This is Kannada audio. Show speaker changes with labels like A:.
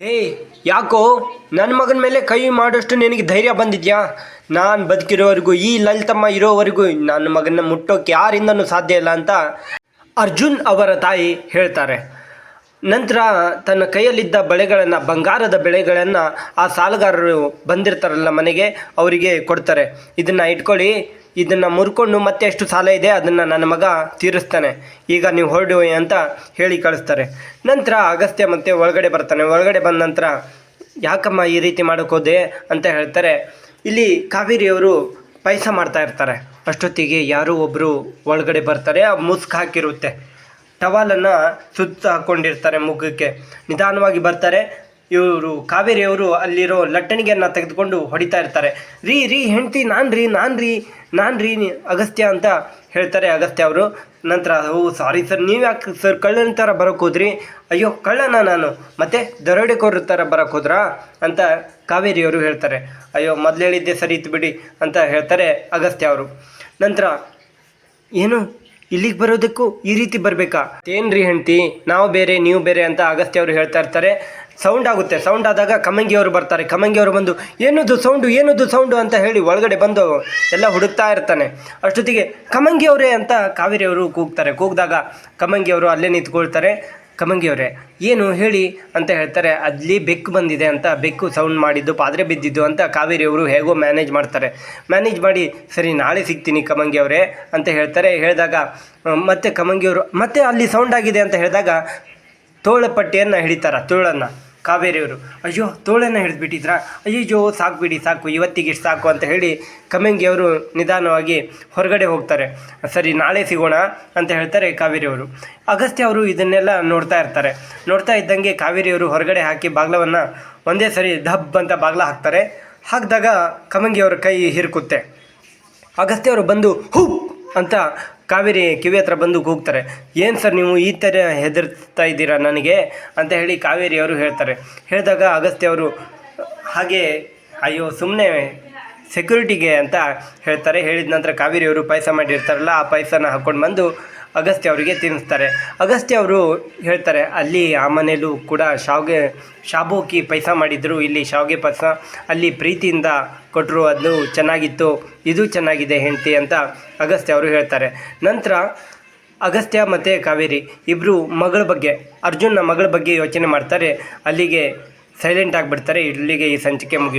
A: ಏಯ್, ಯಾಕೋ? ನನ್ನ ಮಗನ ಮೇಲೆ ಕೈ ಮಾಡೋಷ್ಟು ನಿನಗೆ ಧೈರ್ಯ ಬಂದಿದ್ಯಾ? ನಾನು ಬದುಕಿರೋವರೆಗೂ, ಈ ಲಲಿತಮ್ಮ ಇರೋವರೆಗೂ ನನ್ನ ಮಗನ ಮುಟ್ಟೋಕೆ ಯಾರಿಂದನೂ ಸಾಧ್ಯ ಇಲ್ಲ ಅಂತ ಅರ್ಜುನ್ ಅವರ ತಾಯಿ ಹೇಳ್ತಾರೆ. ನಂತರ ತನ್ನ ಕೈಯಲ್ಲಿದ್ದ ಬೆಳೆಗಳನ್ನು, ಬಂಗಾರದ ಬೆಳೆಗಳನ್ನು ಆ ಸಾಲಗಾರರು ಬಂದಿರ್ತಾರಲ್ಲ ಮನೆಗೆ, ಅವರಿಗೆ ಕೊಡ್ತಾರೆ. ಇದನ್ನು ಇಟ್ಕೊಳ್ಳಿ. ಇದನ್ನು ಮುರ್ಕೊಂಡು ಮತ್ತೆ ಎಷ್ಟು ಸಾಲ ಇದೆ, ಅದನ್ನು ನನ್ನ ಮಗ ತೀರಿಸ್ತಾನೆ. ಈಗ ನೀವು ಹೊರಡು ಅಂತ ಹೇಳಿ ಕಳಿಸ್ತಾರೆ. ನಂತರ ಅಗಸ್ತ್ಯ ಮತ್ತೆ ಒಳಗಡೆ ಬರ್ತಾನೆ. ಒಳಗಡೆ ಬಂದ ನಂತರ ಯಾಕಮ್ಮ ಈ ರೀತಿ ಮಾಡೋಕೆ ಹೋದೆ ಅಂತ ಹೇಳ್ತಾರೆ. ಇಲ್ಲಿ ಕಾವೇರಿಯವರು ಪಾಯಸ ಮಾಡ್ತಾ ಇರ್ತಾರೆ. ಅಷ್ಟೊತ್ತಿಗೆ ಯಾರೋ ಒಬ್ಬರು ಒಳಗಡೆ ಬರ್ತಾರೆ. ಆ ಮುಸ್ಕ್ ಹಾಕಿರುತ್ತೆ. ಟವಾಲನ್ನು ಸುತ್ತ ಹಾಕ್ಕೊಂಡಿರ್ತಾರೆ ಮುಖಕ್ಕೆ ನಿಧಾನವಾಗಿ ಬರ್ತಾರೆ. ಇವರು ಕಾವೇರಿಯವರು ಅಲ್ಲಿರೋ ಲಟ್ಟಣಿಗೆಯನ್ನು ತೆಗೆದುಕೊಂಡು ಹೊಡಿತಾ ಇರ್ತಾರೆ. ರೀ ರೀ ಹೆಂಡ್ತಿ, ನಾನು ರೀ ನಾನು ರೀ ನಾನು ರೀ ಅಗಸ್ತ್ಯ ಅಂತ ಹೇಳ್ತಾರೆ ಅಗಸ್ತ್ಯ ಅವರು. ನಂತರ, ಓ ಸಾರಿ ಸರ್ ನೀವು ಯಾಕೆ ಸರ್ ಕಳ್ಳನ ಥರ ಬರೋಕೆ ಹೋದ್ರಿ? ಅಯ್ಯೋ, ಕಳ್ಳನ ನಾನು. ಮತ್ತೆ ದರೋಡೆಕೋರ ಥರ ಬರೋಕೆ ಹೋದ್ರಾ? ಅಂತ ಕಾವೇರಿಯವರು ಹೇಳ್ತಾರೆ. ಅಯ್ಯೋ, ಮೊದಲು ಹೇಳಿದ್ದೆ ಸರಿ ಇತ್ತು ಬಿಡಿ ಅಂತ ಹೇಳ್ತಾರೆ ಅಗಸ್ತ್ಯ ಅವರು. ನಂತರ, ಏನು? ಇಲ್ಲಿಗೆ ಬರೋದಕ್ಕೂ ಈ ರೀತಿ ಬರಬೇಕಾ? ಏನ್ರಿ ಹೆಂಡತಿ, ನಾವು ಬೇರೆ, ನೀವು ಬೇರೆ ಅಂತ ಅಗಸ್ತ್ಯ ಅವರು ಹೇಳ್ತಾ ಇರ್ತಾರೆ. ಸೌಂಡ್ ಆಗುತ್ತೆ. ಸೌಂಡ್ ಆದಾಗ ಕಮಂಗಿ ಅವರು ಬರ್ತಾರೆ. ಕಮಂಗಿ ಅವರು ಬಂದು, ಏನದು ಸೌಂಡು ಏನದು ಸೌಂಡು ಅಂತ ಹೇಳಿ ಒಳಗಡೆ ಬಂದು ಎಲ್ಲ ಹುಡುಕ್ತಾ ಇರ್ತಾನೆ. ಅಷ್ಟೊತ್ತಿಗೆ ಕಮಂಗಿ ಅವರೇ ಅಂತ ಕಾವೇರಿ ಅವರು ಕೂಗ್ತಾರೆ. ಕೂಗಿದಾಗ ಕಮಂಗಿ ಅವರು ಅಲ್ಲೇ ನಿಂತ್ಕೊಳ್ತಾರೆ. ಕಮಂಗಿ ಅವರೇ, ಏನು ಹೇಳಿ ಅಂತ ಹೇಳ್ತಾರೆ, ಅಲ್ಲಿ ಬೆಕ್ಕು ಬಂದಿದೆ ಅಂತ, ಬೆಕ್ಕು ಸೌಂಡ್ ಮಾಡಿದ್ದು, ಪಾತ್ರೆ ಬಿದ್ದಿದ್ದು ಅಂತ ಕಾವೇರಿಯವರು ಹೇಗೋ ಮ್ಯಾನೇಜ್ ಮಾಡ್ತಾರೆ. ಮ್ಯಾನೇಜ್ ಮಾಡಿ, ಸರಿ, ನಾಳೆ ಸಿಗ್ತೀನಿ ಕಮಂಗಿ ಅವರೇ ಅಂತ ಹೇಳ್ತಾರೆ. ಹೇಳಿದಾಗ ಮತ್ತೆ ಕಮಂಗಿಯವರು ಮತ್ತೆ ಅಲ್ಲಿ ಸೌಂಡ್ ಆಗಿದೆ ಅಂತ ಹೇಳಿದಾಗ ತೋಳಪಟ್ಟಿಯನ್ನು ಹಿಡಿತಾರೆ, ತೋಳನ್ನು. ಕಾವೇರಿಯವರು, ಅಯ್ಯೋ, ತೋಳನ್ನು ಹಿಡಿದ್ಬಿಟ್ಟಿದ್ರಾ? ಅಯ್ಯೋ ಸಾಕು ಬಿಡಿ ಸಾಕು, ಇವತ್ತಿಗೆ ಇಷ್ಟು ಸಾಕು ಅಂತ ಹೇಳಿ ಕಮಂಗಿ ಅವರು ನಿಧಾನವಾಗಿ ಹೊರಗಡೆ ಹೋಗ್ತಾರೆ. ಸರಿ, ನಾಳೆ ಸಿಗೋಣ ಅಂತ ಹೇಳ್ತಾರೆ ಕಾವೇರಿಯವರು. ಅಗಸ್ತ್ಯ ಅವರು ಇದನ್ನೆಲ್ಲ ನೋಡ್ತಾ ಇರ್ತಾರೆ. ನೋಡ್ತಾ ಇದ್ದಂಗೆ ಕಾವೇರಿಯವರು ಹೊರಗಡೆ ಹಾಕಿ ಬಾಗ್ಲವನ್ನು ಒಂದೇ ಸರಿ ಧಬ್ ಅಂತ ಬಾಗ್ಲ ಹಾಕ್ತಾರೆ. ಹಾಕಿದಾಗ ಕಮಂಗಿಯವರ ಕೈ ಹಿರುಕುತ್ತೆ. ಅಗಸ್ತ್ಯ ಅವರು ಬಂದು ಹೂ ಅಂತ ಕಾವೇರಿ ಕಿವಿ ಹತ್ರ ಬಂದು ಕೂಗ್ತಾರೆ ಏನು ಸರ್ ನೀವು ಈ ಥರ ಹೆದರ್ತಾ ಇದ್ದೀರಾ ನನಗೆ? ಅಂತ ಹೇಳಿ ಕಾವೇರಿ ಅವರು ಹೇಳ್ತಾರೆ. ಹೇಳಿದಾಗ ಅಗಸ್ತ್ಯ ಅವರು, ಹಾಗೆ, ಅಯ್ಯೋ ಸುಮ್ಮನೆ ಸೆಕ್ಯೂರಿಟಿಗೆ ಅಂತ ಹೇಳ್ತಾರೆ. ಹೇಳಿದ ನಂತರ ಕಾವೇರಿ ಅವರು ಪಾಯಸ ಮಾಡಿರ್ತಾರಲ್ಲ, ಆ ಪಾಯಸನ ಹಾಕ್ಕೊಂಡು ಬಂದು ಅಗಸ್ತ್ಯ ಅವರಿಗೆ ತಿನ್ನಿಸ್ತಾರೆ ಅಗಸ್ತ್ಯ ಅವರು ಹೇಳ್ತಾರೆ, ಅಲ್ಲಿ ಆ ಮನೇಲೂ ಕೂಡ ಶಾವ್ಗೆ, ಶಾಬೂಕಿ ಪೈಸ ಮಾಡಿದ್ರು. ಇಲ್ಲಿ ಶಾವ್ಗೆ ಪಾಯಸ, ಅಲ್ಲಿ ಪ್ರೀತಿಯಿಂದ ಕೊಟ್ಟರು ಅದು ಚೆನ್ನಾಗಿತ್ತು, ಇದು ಚೆನ್ನಾಗಿದೆ ಹೆಂಡತಿ ಅಂತ ಅಗಸ್ತ್ಯ ಅವರು ಹೇಳ್ತಾರೆ. ನಂತರ ಅಗಸ್ತ್ಯ ಮತ್ತು ಕಾವೇರಿ ಇಬ್ಬರು ಮಗಳ ಬಗ್ಗೆ, ಅರ್ಜುನ್ನ ಮಗಳ ಬಗ್ಗೆ ಯೋಚನೆ ಮಾಡ್ತಾರೆ. ಅಲ್ಲಿಗೆ ಸೈಲೆಂಟ್ ಆಗಿಬಿಡ್ತಾರೆ ಇಲ್ಲಿಗೆ ಈ ಸಂಚಿಕೆ ಮುಗಿಯುತ್ತೆ.